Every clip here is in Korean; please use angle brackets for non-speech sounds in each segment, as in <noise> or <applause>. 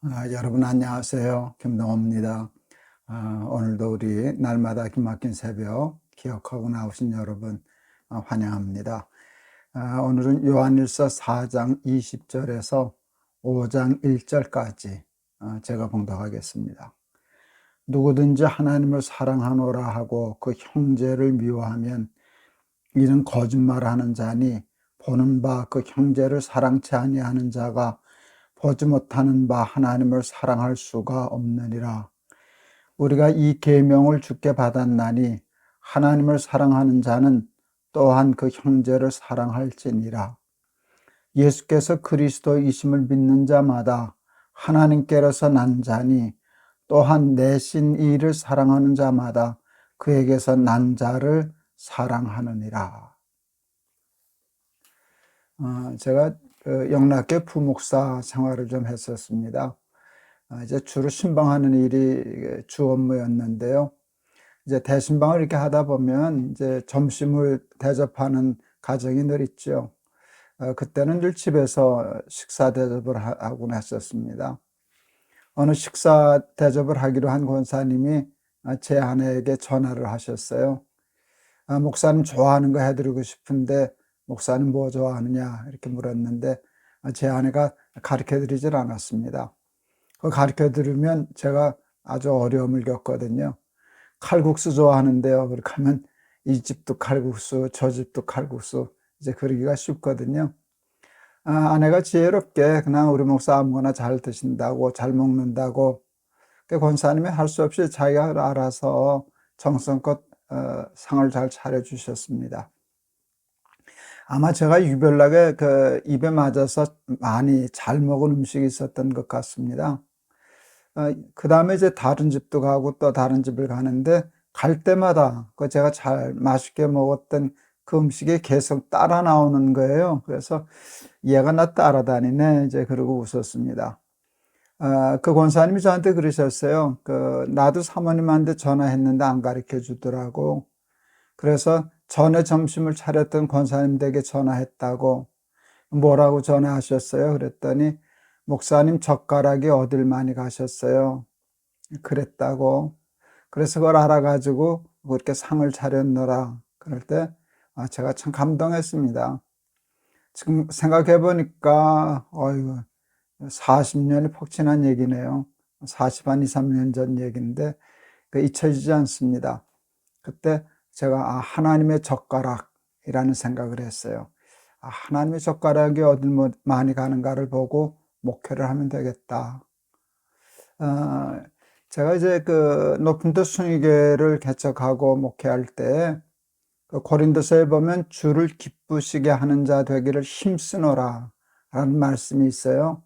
아, 여러분 안녕하세요. 김동호입니다. 아, 오늘도 우리 날마다 기막힌 새벽 기억하고 나오신 여러분 아, 환영합니다. 아, 오늘은 요한일서 4장 20절에서 5장 1절까지 아, 제가 봉독하겠습니다. 누구든지 하나님을 사랑하노라 하고 그 형제를 미워하면 이는 거짓말하는 자니 보는 바 그 형제를 사랑치 아니하는 자가 보지 못하는 바 하나님을 사랑할 수가 없느니라. 우리가 이 계명을 주께 받았나니 하나님을 사랑하는 자는 또한 그 형제를 사랑할지니라. 예수께서 그리스도이심을 믿는 자마다 하나님께로서 난 자니 또한 내신 이를 사랑하는 자마다 그에게서 난 자를 사랑하느니라. 어, 제가 그 영락교 부목사 생활을 좀 했었습니다. 아, 이제 주로 신방하는 일이 주 업무였는데요. 이제 대신방을 이렇게 하다 보면 이제 점심을 대접하는 가정이 늘 있죠. 어, 그때는 늘 집에서 식사 대접을 하곤 했었습니다. 어느 식사 대접을 하기로 한 권사님이 제 아내에게 전화를 하셨어요. 아, 목사님 좋아하는 거 해드리고 싶은데 목사님 뭐 좋아하느냐 이렇게 물었는데 제 아내가 가르쳐 드리질 않았습니다. 그 가르쳐 드리면 제가 아주 어려움을 겪거든요. 칼국수 좋아하는데요. 그렇게 하면 이 집도 칼국수, 저 집도 칼국수 이제 그러기가 쉽거든요. 아, 아내가 지혜롭게 그냥 우리 목사 아무거나 잘 드신다고 잘 먹는다고 그 권사님이 할 수 없이 자기가 알아서 정성껏 어, 상을 잘 차려 주셨습니다. 아마 제가 유별나게 그 입에 맞아서 많이 잘 먹은 음식이 있었던 것 같습니다. 어, 그 다음에 이제 다른 집도 가고 또 다른 집을 가는데 갈 때마다 그 제가 잘 맛있게 먹었던 그 음식이 계속 따라 나오는 거예요. 그래서 얘가 나 따라다니네 이제 그러고 웃었습니다. 어, 그 권사님이 저한테 그러셨어요. 그 나도 사모님한테 전화했는데 안 가르쳐 주더라고. 그래서 전에 점심을 차렸던 권사님 댁에 전화했다고 뭐라고 전화하셨어요? 그랬더니 목사님 젓가락이 어딜 많이 가셨어요. 그랬다고. 그래서 그걸 알아가지고 그렇게 상을 차렸노라. 그럴 때 아, 제가 참 감동했습니다. 지금 생각해 보니까 어이구 40년이 폭 지난 얘기네요. 40한 2, 3년 전 얘기인데 그 잊혀지지 않습니다. 그때 제가 아, 하나님의 젓가락이라는 생각을 했어요. 아, 하나님의 젓가락이 어딜 뭐 많이 가는가를 보고 목회를 하면 되겠다. 어, 제가 이제 그 높은 뜻 순위교회를 개척하고 목회할 때 그 고린도서에 보면 주를 기쁘시게 하는 자 되기를 힘쓰노라 라는 말씀이 있어요.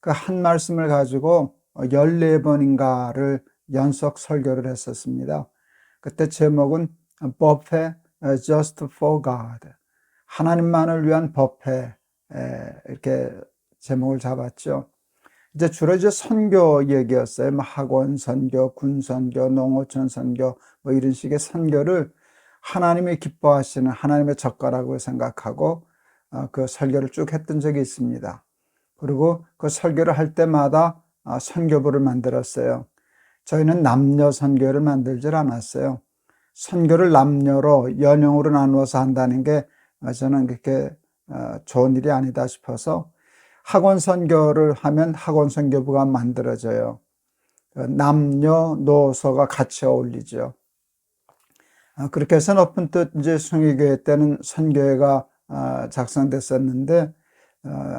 그 한 말씀을 가지고 14번인가를 연속 설교를 했었습니다. 그때 제목은 법회 just for God 하나님만을 위한 법회 이렇게 제목을 잡았죠. 이제 주로 이제 선교 얘기였어요. 뭐 학원 선교, 군 선교, 농어촌 선교 뭐 이런 식의 선교를 하나님이 기뻐하시는 하나님의 젓가락으로 생각하고 어, 그 설교를 쭉 했던 적이 있습니다. 그리고 그 설교를 할 때마다 어, 선교부를 만들었어요. 저희는 남녀 선교를 만들질 않았어요. 선교를 남녀로 연영으로 나누어서 한다는 게 저는 그렇게 어, 좋은 일이 아니다 싶어서 학원 선교를 하면 학원 선교부가 만들어져요. 그 남녀 노소가 같이 어울리죠. 어, 그렇게 해서 높은 뜻 이제 숭의교회 때는 선교회가 어, 작성됐었는데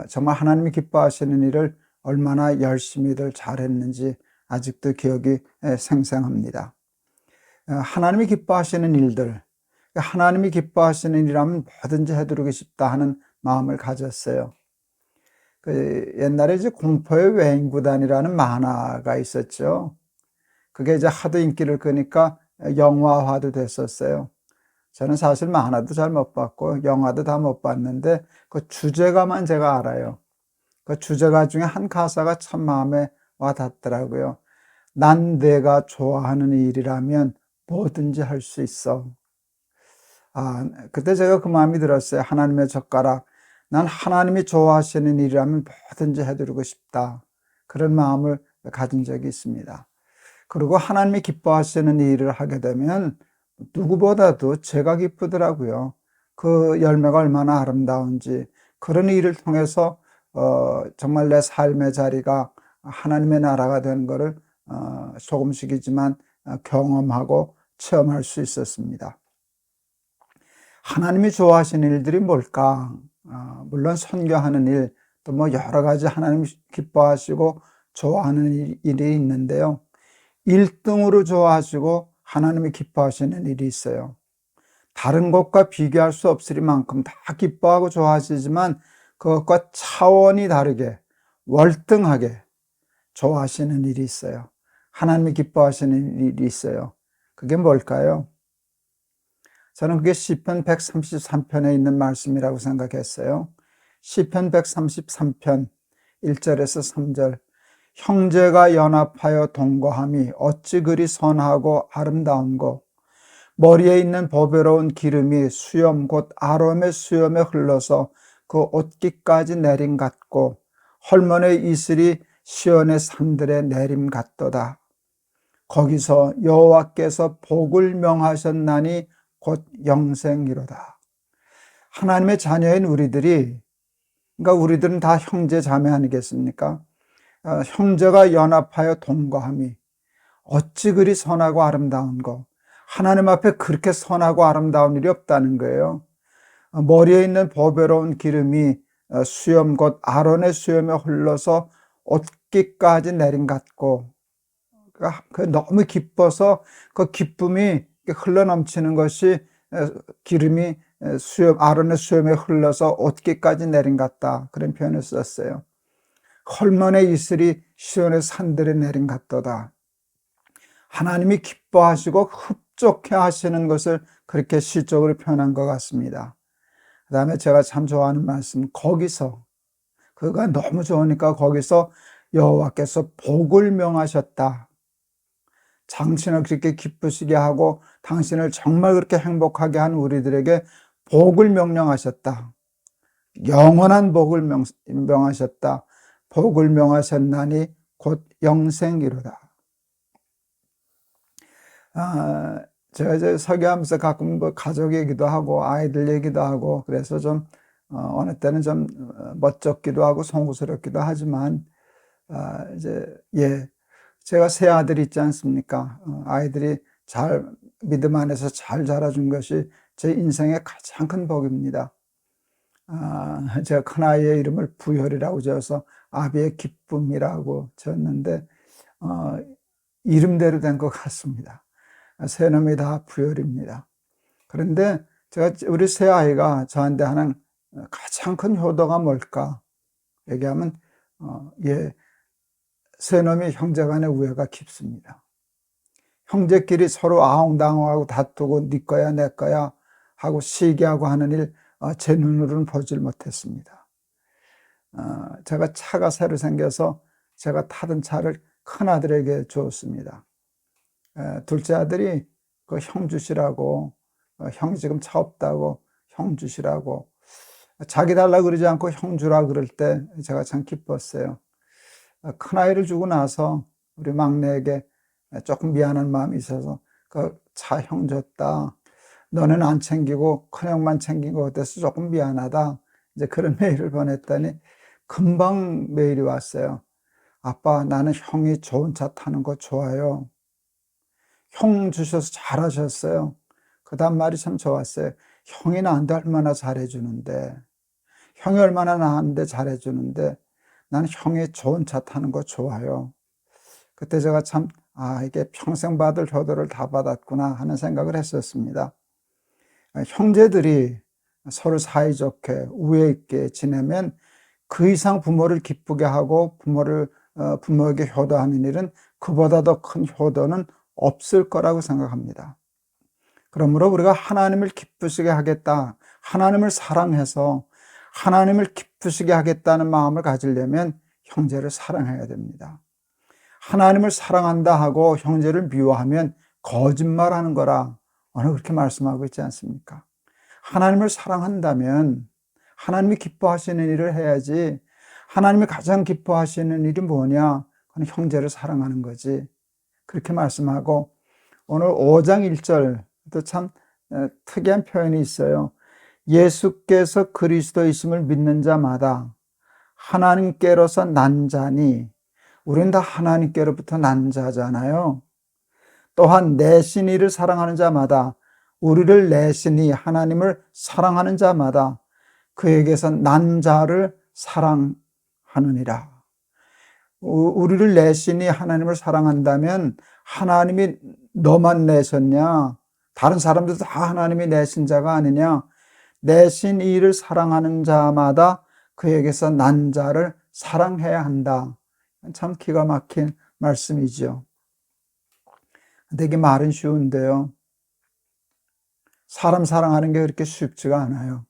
정말 하나님이 기뻐하시는 일을 얼마나 열심히들 잘했는지 아직도 기억이 생생합니다. 어, 하나님이 기뻐하시는 일들, 하나님이 기뻐하시는 일이라면 뭐든지 해드리고 싶다 하는 마음을 가졌어요. 그 옛날에 이제 공포의 외인구단이라는 만화가 있었죠. 그게 이제 하도 인기를 끄니까 영화화도 됐었어요. 저는 사실 만화도 잘 못 봤고 영화도 다 못 봤는데 그 주제가만 제가 알아요. 그 주제가 중에 한 가사가 참 마음에 와 닿더라고요. 난 내가 좋아하는 일이라면 뭐든지 할 수 있어. 아, 그때 제가 그 마음이 들었어요. 하나님의 젓가락. 난 하나님이 좋아하시는 일이라면 뭐든지 해드리고 싶다. 그런 마음을 가진 적이 있습니다. 그리고 하나님이 기뻐하시는 일을 하게 되면 누구보다도 제가 기쁘더라고요. 그 열매가 얼마나 아름다운지 그런 일을 통해서 어, 정말 내 삶의 자리가 하나님의 나라가 되는 것을 어, 조금씩이지만 어, 경험하고 체험할 수 있었습니다. 하나님이 좋아하시는 일들이 뭘까? 어, 물론 선교하는 일, 또 뭐 여러 가지 하나님 기뻐하시고 좋아하는 일이 있는데요. 1등으로 좋아하시고 하나님이 기뻐하시는 일이 있어요. 다른 것과 비교할 수 없으리만큼 다 기뻐하고 좋아하시지만 그것과 차원이 다르게 월등하게 좋아하시는 일이 있어요. 하나님이 기뻐하시는 일이 있어요. 그게 뭘까요? 저는 그게 시편 133편에 있는 말씀이라고 생각했어요. 시편 133편 1절에서 3절 형제가 연합하여 동거함이 어찌 그리 선하고 아름다운고 머리에 있는 보배로운 기름이 수염 곧 아롬의 수염에 흘러서 그 옷깃까지 내림 같고 헐몬의 이슬이 시온의 산들에 내림 같도다. 거기서 여호와께서 복을 명하셨나니 곧 영생이로다. 하나님의 자녀인 우리들이 그러니까 우리들은 다 형제 자매 아니겠습니까? 어, 형제가 연합하여 동거함이 어찌 그리 선하고 아름다운 거. 하나님 앞에 그렇게 선하고 아름다운 일이 없다는 거예요. 어, 머리에 있는 보배로운 기름이 어, 수염 곧 아론의 수염에 흘러서 옷깃까지 내린 같고 그러니까 그 너무 기뻐서 그 기쁨이 흘러넘치는 것이 기름이 수염 아론의 수염에 흘러서 옷깃까지 내린 같다 그런 표현을 썼어요. 헐먼의 이슬이 시온의 산들에 내린 같도다. 하나님이 기뻐하시고 흡족해 하시는 것을 그렇게 시적으로 표현한 것 같습니다. 그 다음에 제가 참 좋아하는 말씀, 거기서, 그가 너무 좋으니까 거기서 여호와께서 복을 명하셨다. 당신을 그렇게 기쁘시게 하고 당신을 정말 그렇게 행복하게 한 우리들에게 복을 명령하셨다. 영원한 복을 명, 명하셨다. 복을 명하셨나니 곧 영생이로다. 아, 제가 이제 설교하면서 가끔 뭐 가족 얘기도 하고 아이들 얘기도 하고 그래서 좀 어, 어느 때는 좀 어, 멋쩍기도 하고 송구스럽기도 하지만 아, 이제 예 제가 세 아들이 있지 않습니까? 어, 아이들이 잘 믿음 안에서 잘 자라준 것이 제 인생의 가장 큰 복입니다. 아, 제가 큰 아이의 이름을 부혈이라고 지어서 아비의 기쁨이라고 지었는데 어, 이름대로 된 것 같습니다. 세 놈이 다 부혈입니다. 그런데 제가 우리 세 아이가 저한테 하는 가장 큰 효도가 뭘까? 얘기하면 어, 예, 세 놈이 형제 간의 우애가 깊습니다. 형제끼리 서로 아웅다웅하고 다투고 네 거야 내 거야 하고 시기하고 하는 일제 아, 눈으로는 보질 못했습니다. 아, 제가 차가 새로 생겨서 제가 타던 차를 큰 아들에게 주었습니다. 둘째 아들이 그 형 주시라고 어, 형이 지금 차 없다고 형 주시라고 자기 달라 그러지 않고 형 주라 그럴 때 제가 참 기뻤어요. 아, 큰 아이를 주고 나서 우리 막내에게 조금 미안한 마음이 있어서 그차형 줬다. 너는 안 챙기고 큰형만 챙긴 것 같아서 조금 미안하다. 이제 그런 <laughs> 메일을 보냈더니 금방 메일이 왔어요. 아빠, 나는 형이 좋은 차 타는 거 좋아요. 형 주셔서 잘하셨어요. 그 다음 말이 참 좋았어요. 형이 나한테 얼마나 잘해주는데, 형이 얼마나 나한테 잘해주는데, 나는 형이 좋은 차 타는 거 좋아요. 그때 제가 참, 아, 이게 평생 받을 효도를 다 받았구나 하는 생각을 했었습니다. 형제들이 서로 사이좋게 우애 있게 지내면 그 이상 부모를 기쁘게 하고 부모를 어, 부모에게 효도하는 일은 그보다 더 큰 효도는 없을 거라고 생각합니다. 그러므로 우리가 하나님을 기쁘시게 하겠다, 하나님을 사랑해서 하나님을 기쁘 시게 하겠다는 마음을 가지려면 형제를 사랑해야 됩니다. 하나님을 사랑한다 하고 형제를 미워하면 거짓말하는 거라 오늘 그렇게 말씀하고 있지 않습니까? 하나님을 사랑한다면 하나님이 기뻐하시는 일을 해야지 하나님이 가장 기뻐하시는 일이 뭐냐? 그건 형제를 사랑하는 거지. 그렇게 말씀하고 오늘 5장 1절도 참 어, 특이한 표현이 있어요. 예수께서 그리스도이심을 믿는 자마다 하나님께로서 난 자니 우리는 다 하나님께로부터 난 자잖아요. 또한 내신 이를 사랑하는 자마다 우리를 내신이 하나님을 사랑하는 자마다 그에게서 난 자를 사랑하느니라. 우리를 내신이 하나님을 사랑한다면 하나님이 너만 내셨냐? 다른 사람들도 다 하나님이 내신 자가 아니냐? 내신 이를 사랑하는 자마다 그에게서 난 자를 사랑해야 한다. 참 기가 막힌 말씀이죠. 되게 말은 쉬운데요. 사람 사랑하는 게 그렇게 쉽지가 않아요.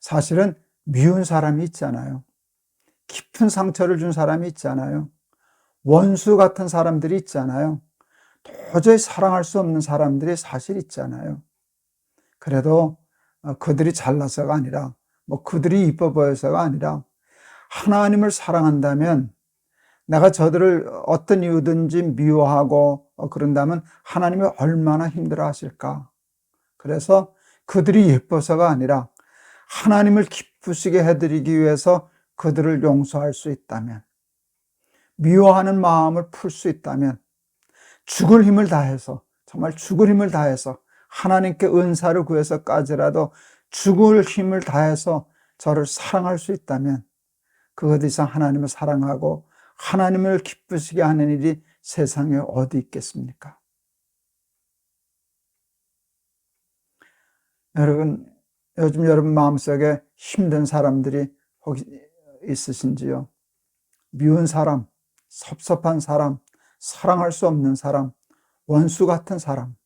사실은 미운 사람이 있잖아요. 깊은 상처를 준 사람이 있잖아요. 원수 같은 사람들이 있잖아요. 도저히 사랑할 수 없는 사람들이 사실 있잖아요. 그래도 어, 그들이 잘나서가 아니라, 뭐 그들이 이뻐 보여서가 아니라, 하나님을 사랑한다면 내가 저들을 어떤 이유든지 미워하고 어, 그런다면 하나님이 얼마나 힘들어 하실까. 그래서 그들이 예뻐서가 아니라 하나님을 기쁘시게 해드리기 위해서 그들을 용서할 수 있다면, 미워하는 마음을 풀 수 있다면, 죽을 힘을 다해서, 정말 죽을 힘을 다해서 하나님께 은사를 구해서까지라도 죽을 힘을 다해서 저를 사랑할 수 있다면, 그것 이상 하나님을 사랑하고 하나님을 기쁘시게 하는 일이 세상에 어디 있겠습니까? 여러분, 요즘 여러분 마음속에 힘든 사람들이 혹시 있으신지요? 미운 사람, 섭섭한 사람, 사랑할 수 없는 사람, 원수 같은 사람.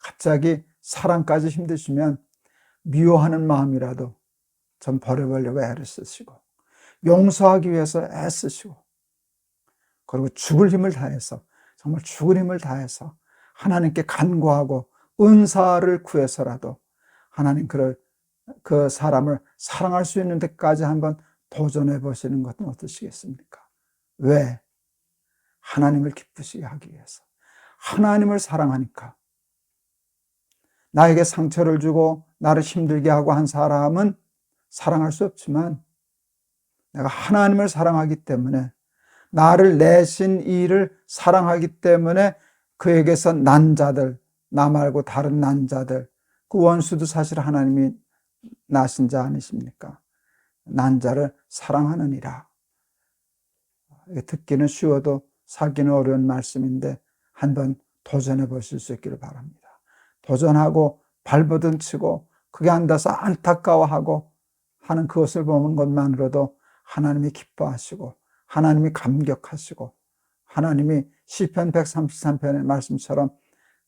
갑자기 사랑까지 힘드시면 미워하는 마음이라도 좀 버려보려고 애를 쓰시고, 용서하기 위해서 애쓰시고, 그리고 죽을 힘을 다해서, 정말 죽을 힘을 다해서 하나님께 간구하고 은사를 구해서라도 하나님 그를 그 사람을 사랑할 수 있는 데까지 한번 도전해 보시는 것은 어떠시겠습니까? 왜? 하나님을 기쁘시게 하기 위해서. 하나님을 사랑하니까. 나에게 상처를 주고 나를 힘들게 하고 한 사람은 사랑할 수 없지만 내가 하나님을 사랑하기 때문에 나를 내신 이를 사랑하기 때문에 그에게서 난 자들, 나 말고 다른 난 자들, 그 원수도 사실 하나님이 나신 자 아니십니까? 난 자를 사랑하느니라. 듣기는 쉬워도 사기는 어려운 말씀인데 한번 도전해 보실 수 있기를 바랍니다. 도전하고 발버둥 치고 그게 안 돼서 안타까워하고 하는 그것을 보는 것만으로도 하나님이 기뻐하시고 하나님이 감격하시고 하나님이 시편 133편의 말씀처럼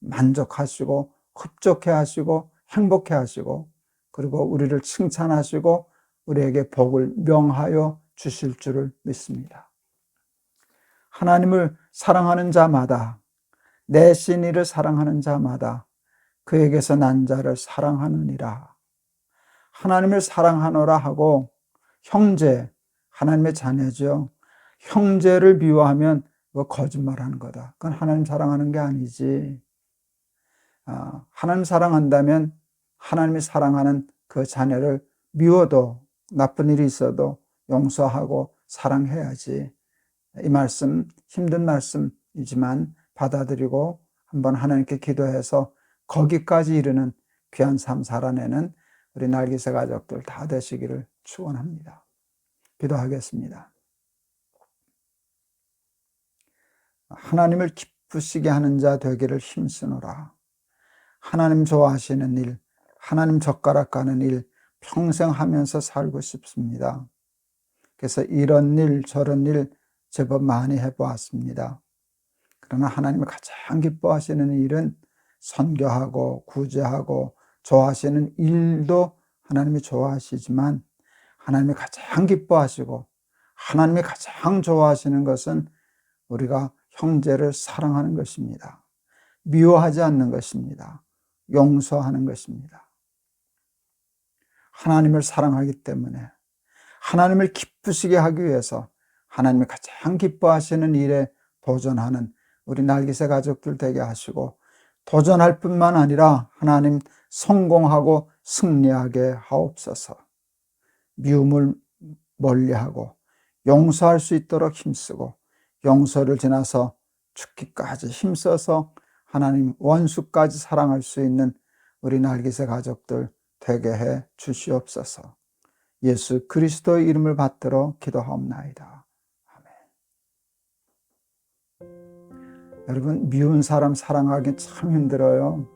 만족하시고 흡족해 하시고 행복해 하시고 그리고 우리를 칭찬하시고 우리에게 복을 명하여 주실 줄을 믿습니다. 하나님을 사랑하는 자마다 내 신이를 사랑하는 자마다 그에게서 난 자를 사랑하느니라. 하나님을 사랑하노라 하고 형제, 하나님의 자녀죠. 형제를 미워하면 그거 거짓말하는 거다. 그건 하나님 사랑하는 게 아니지. 아, 하나님 사랑한다면 하나님이 사랑하는 그 자녀를 미워도 나쁜 일이 있어도 용서하고 사랑해야지. 이 말씀 힘든 말씀이지만 받아들이고 한번 하나님께 기도해서 거기까지 이르는 귀한 삶 살아내는 우리 날기새 가족들 다 되시기를 축원합니다. 기도하겠습니다. 하나님을 기쁘시게 하는 자 되기를 힘쓰노라. 하나님 좋아하시는 일, 하나님 젓가락 가는 일 평생 하면서 살고 싶습니다. 그래서 이런 일, 저런 일 제법 많이 해보았습니다. 그러나 하나님이 가장 기뻐하시는 일은 선교하고 구제하고 좋아하시는 일도 하나님이 좋아하시지만 하나님이 가장 기뻐하시고 하나님이 가장 좋아하시는 것은 우리가 형제를 사랑하는 것입니다. 미워하지 않는 것입니다. 용서하는 것입니다. 하나님을 사랑하기 때문에 하나님을 기쁘시게 하기 위해서 하나님이 가장 기뻐하시는 일에 도전하는 우리 날개새 가족들 되게 하시고 도전할 뿐만 아니라 하나님 성공하고 승리하게 하옵소서. 미움을 멀리하고 용서할 수 있도록 힘쓰고 용서를 지나서 죽기까지 힘써서 하나님 원수까지 사랑할 수 있는 우리 날개새 가족들 되게 해 주시옵소서. 예수 그리스도의 이름을 받들어 기도하옵나이다. 여러분 미운 사람 사랑하기 참 힘들어요.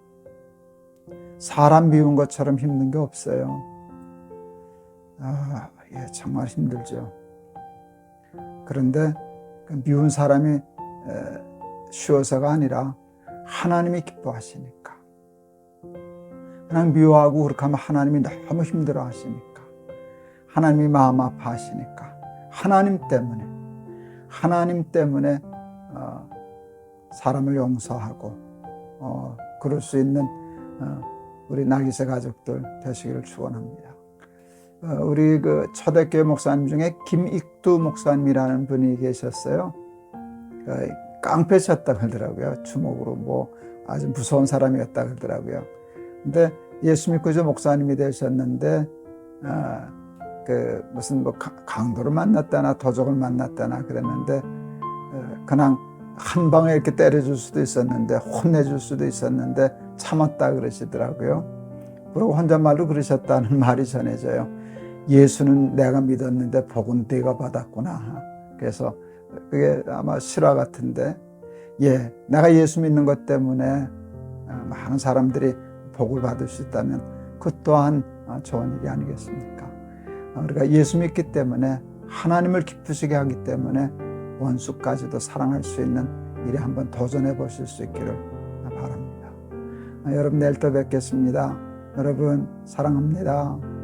사람 미운 것처럼 힘든 게 없어요. 아, 예, 정말 힘들죠. 그런데 그 미운 사람이 쉬워서가 아니라 하나님이 기뻐하시니까. 그냥 미워하고 그렇게 하면 하나님이 너무 힘들어 하시니까. 하나님이 마음 아파 하시니까. 하나님 때문에. 하나님 때문에 어, 사람을 용서하고 어, 그럴 수 있는 어, 우리 날개새 가족들 되시기를 축원합니다. 우리 그 초대교회 목사님 중에 김익두 목사님이라는 분이 계셨어요. 깡패 쳤다 그러더라고요. 주먹으로 뭐 아주 무서운 사람이었다 그러더라고요. 근데 예수 믿고 저 목사님이 되셨는데 아, 그 무슨 뭐 강도를 만났다나 도적을 만났다나 그랬는데 어, 그냥 한 방에 이렇게 때려줄 수도 있었는데 혼내줄 수도 있었는데 참았다 그러시더라고요. 그리고 혼잣말로 그러셨다는 <laughs> 말이 전해져요. 예수는 내가 믿었는데 복은 네가 받았구나. 그래서 그게 아마 실화 같은데, 예, 내가 예수 믿는 것 때문에 어, 많은 사람들이 복을 받을 수 있다면 그 또한 어, 좋은 일이 아니겠습니까? 어, 우리가 예수 믿기 때문에 하나님을 기쁘시게 하기 때문에 원수까지도 사랑할 수 있는 일에 한번 도전해 보실 수 있기를 바랍니다. 여러분 내일 또 뵙겠습니다. 여러분 사랑합니다.